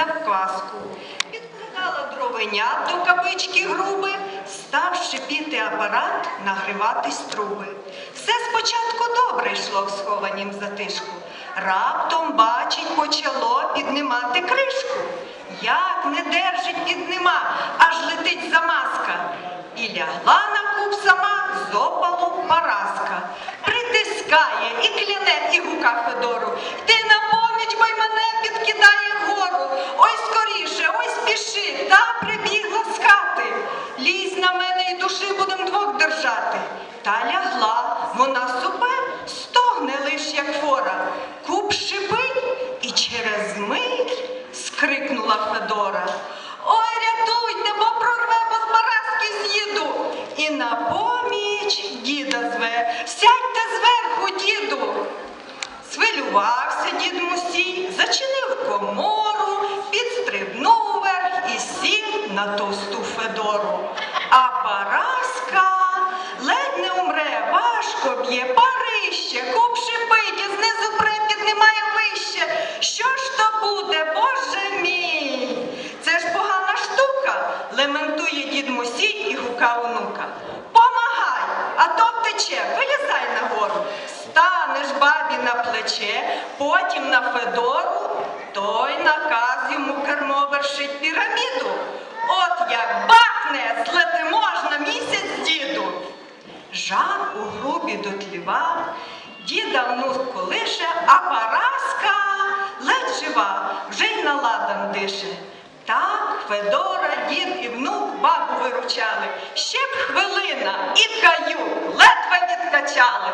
завказку. Підкладала дровенят до капички груби, став шипіти апарат, нагріватись труби. Все спочатку добре йшло в схованім затишку. Раптом, бачить, почало піднимати кришку. Як не держить, піднима, аж летить замазка. І лягла на куб сама з опалу Параска. Притискає і кляне, і гука Федору. Лізь на мене і душі будем двох держати. Та лягла, вона супе, стогне лиш, як фора. Куб шипить і через мить скрикнула Федора. Ой, рятуйте, бо прорве, бо з Параски з'їду. І на поміч діда зве. Сядьте зверху, діду. Свилювався дід Мусій, зачинив комору, підстрибнув вверх і сів на товсту Федору. Б'є, парище, куб шипить, знизу пре піднімає вище. Що ж то буде, Боже мій? Це ж погана штука, лементує дід Мусій і гука онука. Помагай, а то втече, вилізай нагору. Станеш бабі на плече, потім на Федору, той наказ йому кермо вершить піраміду. От як бахне, грубі дотлівав, діда внук колише, а Параска ледь жива, вже й на ладан дише. Так Федора, дід і внук бабу виручали. Ще б хвилина і каю ледве відкачали.